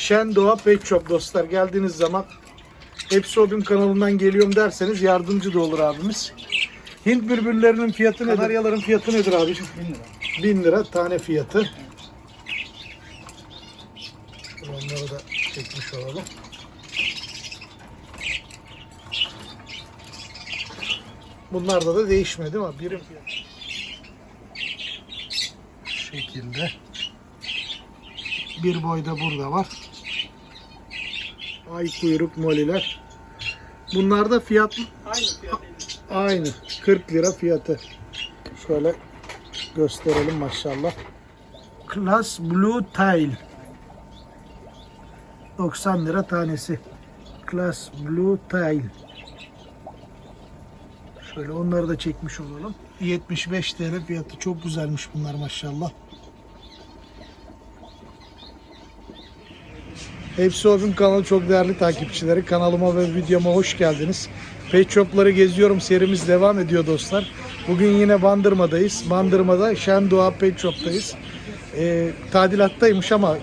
Şen Doğa Pet Shop dostlar geldiğiniz zaman Hepsi Obim kanalından geliyorum derseniz yardımcı da olur abimiz. Hint bülbüllerinin fiyatı nedir? Kanaryaların fiyatı nedir abiciğim? 1000 lira. 1000 lira tane fiyatı. Onları da çekmiş olalım. Bunlarda da değişmedi ama birim fiyatı. Şu şekilde. Bir boyda burada var. Ay kuyruk moliler. Bunlar da fiyat Aynı fiyat. Aynı. 40 lira fiyatı. Şöyle gösterelim maşallah. Class Blue Tile. 90 lira tanesi. Class Blue Tile. Şöyle onları da çekmiş olalım. 75 TL fiyatı. Çok güzelmiş bunlar maşallah. Hepsi Ovim kanalı çok değerli takipçileri. Kanalıma ve videoma hoş geldiniz. Pet Shop'ları geziyorum serimiz devam ediyor dostlar. Bugün yine Bandırma'dayız. Bandırma'da Şen Doğa Pet Shop'tayız. Ee, tadilattaymış ama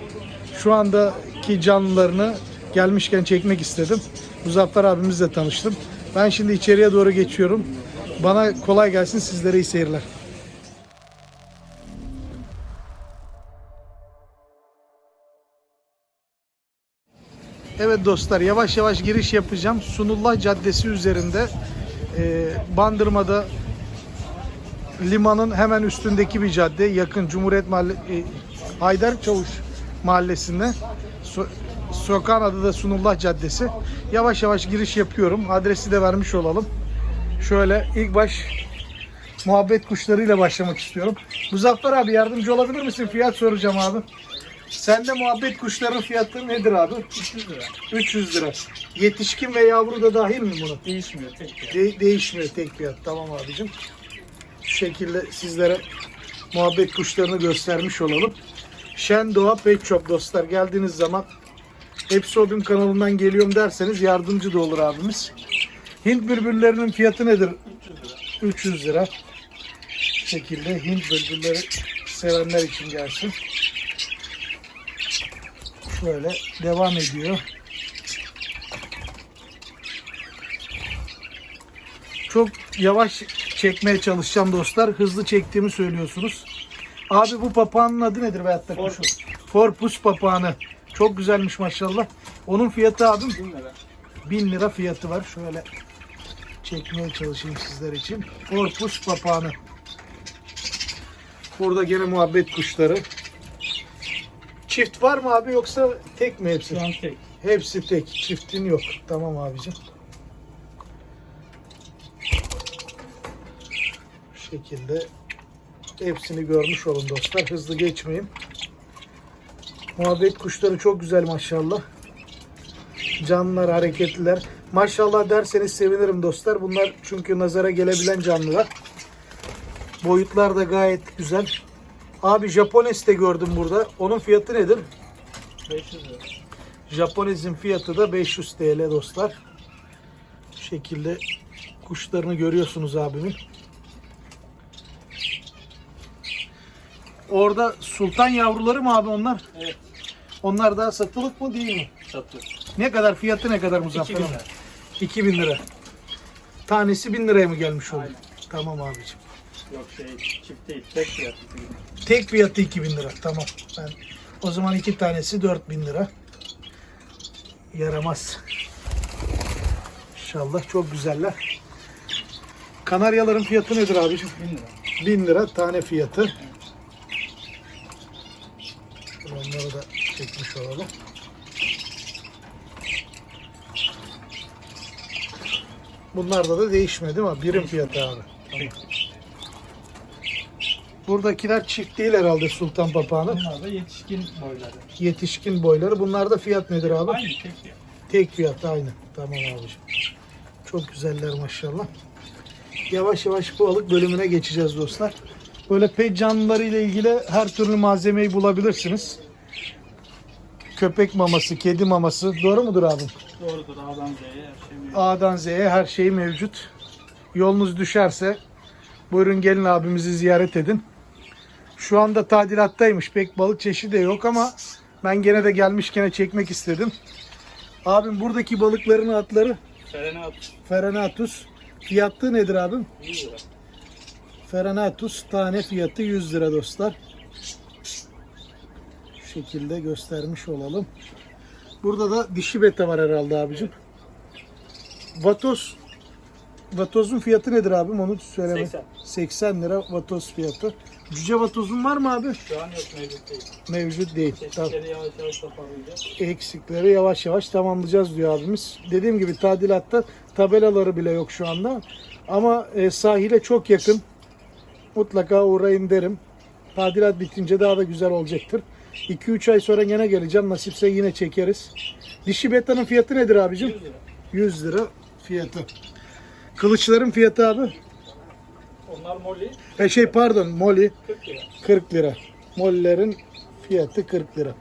şu andaki canlılarını gelmişken çekmek istedim. Muzaffer abimizle tanıştım. Ben şimdi içeriye doğru geçiyorum. Bana kolay gelsin sizlere iyi seyirler. Evet dostlar yavaş yavaş giriş yapacağım. Sunullah Caddesi üzerinde e, Bandırma'da limanın hemen üstündeki bir cadde. Yakın Cumhuriyet Mahalle e, Haydar Çavuş Mahallesi'nde. So, sokağın adı da Sunullah Caddesi. Yavaş yavaş giriş yapıyorum. Adresi de vermiş olalım. Şöyle ilk baş muhabbet kuşlarıyla başlamak istiyorum. Muzaffer abi yardımcı olabilir misin? Fiyat soracağım abi. Sende muhabbet kuşlarının fiyatı nedir abi? 300 lira. 300 lira. Yetişkin ve yavru da dahil mi bunu? Değişmiyor tek fiyat. De- değişmiyor tek fiyat. Tamam abicim. Şu şekilde sizlere muhabbet kuşlarını göstermiş olalım. Şen Doğa Pet Shop dostlar geldiğiniz zaman Hepsi Obim kanalından geliyorum derseniz yardımcı da olur abimiz. Hint bülbüllerinin fiyatı nedir? 300 lira. 300 lira. Şu şekilde Hint bülbülleri sevenler için gelsin. Şöyle devam ediyor. Çok yavaş çekmeye çalışacağım dostlar. Hızlı çektiğimi söylüyorsunuz. Abi bu papağanın adı nedir veyahut da kuşu? Forpus. Forpus papağanı. Çok güzelmiş maşallah. Onun fiyatı abim 1000 lira. 1000 lira fiyatı var. Şöyle çekmeye çalışayım sizler için. Korpus papağanı. Burada gene muhabbet kuşları. Çift var mı abi yoksa tek mi hepsi? Şu an tek. Hepsi tek. Çiftin yok. Tamam abicim. Şu şekilde hepsini görmüş olun dostlar. Hızlı geçmeyin. Muhabbet kuşları çok güzel maşallah. Canlılar, hareketliler. Maşallah derseniz sevinirim dostlar. Bunlar çünkü nazara gelebilen canlılar. Boyutlar da gayet güzel. Abi Japones de gördüm burada. Onun fiyatı nedir? 500 lira. Japones'in fiyatı da 500 TL dostlar. Bu şekilde kuşlarını görüyorsunuz abimin. Orada sultan yavruları mı abi onlar? Evet. Onlar daha satılık mı değil mi? Satıyor. Ne kadar fiyatı ne kadar Muzaffer 2000 abi? lira. 2000 lira. Tanesi 1000 liraya mı gelmiş oldu? Aynen. Tamam abicim. Yok şey çift değil. Tek fiyat. 2000 lira. Tek fiyatı 2000 lira. Tamam. Ben o zaman iki tanesi 4000 lira. Yaramaz. İnşallah çok güzeller. Kanaryaların fiyatı nedir abicim? 1000 lira. 1000 lira tane fiyatı. Onları da çekmiş olalım. Bunlarda da değişmedi ama birim fiyatı abi. Tek. Buradakiler çift değil herhalde sultan papağanı. Bunlar da yetişkin boyları. Yetişkin boyları. Bunlarda fiyat nedir abi? Aynı tek fiyat. Tek fiyat aynı. Tamam abicim. Çok güzeller maşallah. Yavaş yavaş bu balık bölümüne geçeceğiz dostlar. Böyle pet canlıları ile ilgili her türlü malzemeyi bulabilirsiniz. Köpek maması, kedi maması. Doğru mudur abim? Doğrudur. A'dan Z'ye her şey mevcut. A'dan Z'ye her şey mevcut. Yolunuz düşerse buyurun gelin abimizi ziyaret edin. Şu anda tadilattaymış. Pek balık çeşidi de yok ama Ben gene de gelmişken çekmek istedim. Abim buradaki balıkların adları Serenat Ferenatus. Fiyatı nedir abim? 100 lira. Ferenatus tane fiyatı 100 lira dostlar. Şu şekilde göstermiş olalım. Burada da dişi beta var herhalde abicim. Vatos Vatozun fiyatı nedir abim? Onu söyleme. 80. 80 lira vatoz fiyatı. Cüce vatozun var mı abi? Şu an yok mevcut değil. Mevcut değil. Tamam. Çeşitleri yavaş yavaş toparlayacağız. eksikleri yavaş yavaş tamamlayacağız diyor abimiz. Dediğim gibi tadilatta tabelaları bile yok şu anda. Ama e, sahile çok yakın. Mutlaka uğrayın derim. Tadilat bitince daha da güzel olacaktır. 2-3 ay sonra gene geleceğim. Nasipse yine çekeriz. Dişi betanın fiyatı nedir abicim? 100 lira. 100 lira fiyatı. Kılıçların fiyatı abi? Onlar moli E şey pardon moli 40 lira. 40 lira. Mollerin fiyatı 40 lira.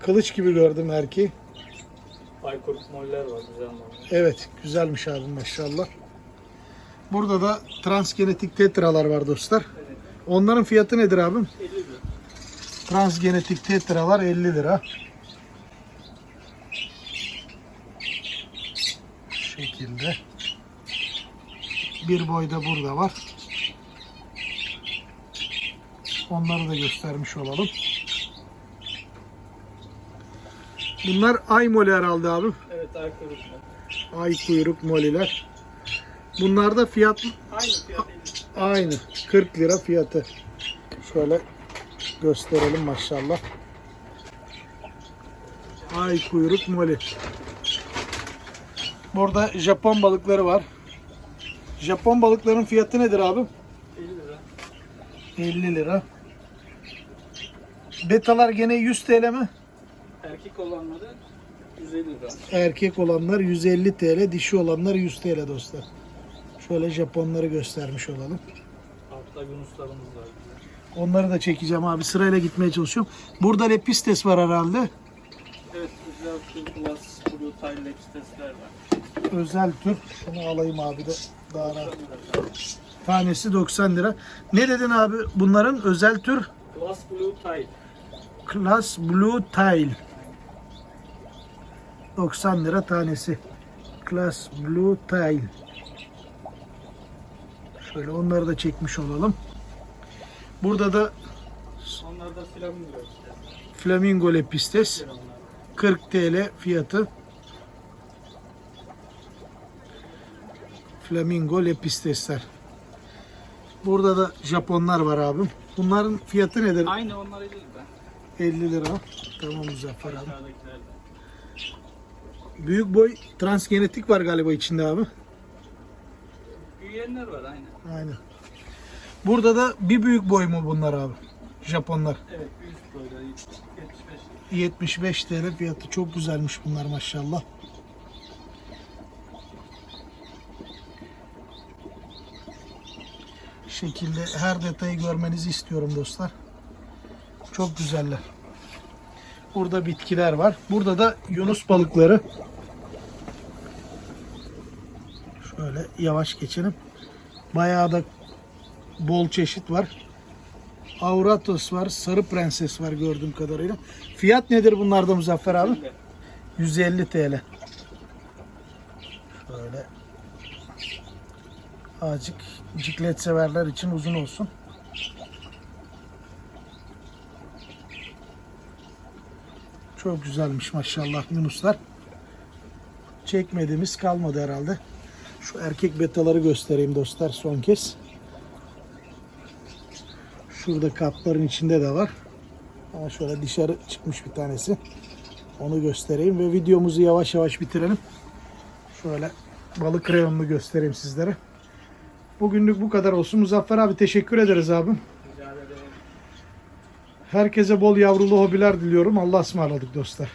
Kılıç gibi gördüm erkeği. Baykurt moller var güzel moller. Evet, güzelmiş abi maşallah. Burada da transgenetik tetralar var dostlar. Evet. Onların fiyatı nedir abim? 50 lira. Transgenetik tetralar 50 lira. Şu şekilde. Bir boy da burada var. Onları da göstermiş olalım. Bunlar ay moli herhalde abim. Evet Aykurt mol. Ay kuyruk moliler. Bunlar da fiyat Aynı fiyat 50 aynı. 40 lira fiyatı. Şöyle gösterelim maşallah. Ay kuyruk moli. Burada Japon balıkları var. Japon balıkların fiyatı nedir abi? 50 lira. 50 lira. Betalar gene 100 TL mi? Erkek olanları 150 lira. Erkek olanlar 150 TL, dişi olanlar 100 TL dostlar. Şöyle Japonları göstermiş olalım. Altta yunuslarımız var. Onları da çekeceğim abi. Sırayla gitmeye çalışıyorum. Burada lepistes var herhalde. Evet güzel Full Plus Blue Tile Lepstesler var. Özel tür. Şunu alayım abi de daha rahat. Tanesi 90 lira. Ne dedin abi? Bunların özel tür Plus Blue Tile. Class Blue Tile. 90 lira tanesi. Class Blue Tile. Şöyle onları da çekmiş olalım. Burada da Onlar da flamingo. Flamingo Lepistes. Güzel onlar. 40 TL fiyatı. Flamingo Lepistesler. Burada da Japonlar var abim. Bunların fiyatı nedir? Aynı onlar 50 lira. 50 lira. Tamam Muzaffer abi. Büyük boy transgenetik var galiba içinde abi. Büyüyenler var aynı. Aynen. Burada da bir büyük boy mu bunlar abi? Japonlar. Evet büyük boyları 75 lira. 75 TL fiyatı çok güzelmiş bunlar maşallah. Şekilde her detayı görmenizi istiyorum dostlar. Çok güzeller. Burada bitkiler var. Burada da yunus balıkları. Şöyle yavaş geçelim. Bayağı da bol çeşit var. Auratos var, Sarı Prenses var gördüğüm kadarıyla. Fiyat nedir bunlarda Muzaffer abi? 150 TL. Şöyle azıcık ciklet severler için uzun olsun. Çok güzelmiş maşallah Yunuslar. Çekmediğimiz kalmadı herhalde. Şu erkek betaları göstereyim dostlar son kez. Şurada kapların içinde de var. Ama şöyle dışarı çıkmış bir tanesi. Onu göstereyim ve videomuzu yavaş yavaş bitirelim. Şöyle balık reyonunu göstereyim sizlere. Bugünlük bu kadar olsun. Muzaffer abi teşekkür ederiz abim. Rica ederim. Herkese bol yavrulu hobiler diliyorum. Allah'a ısmarladık dostlar.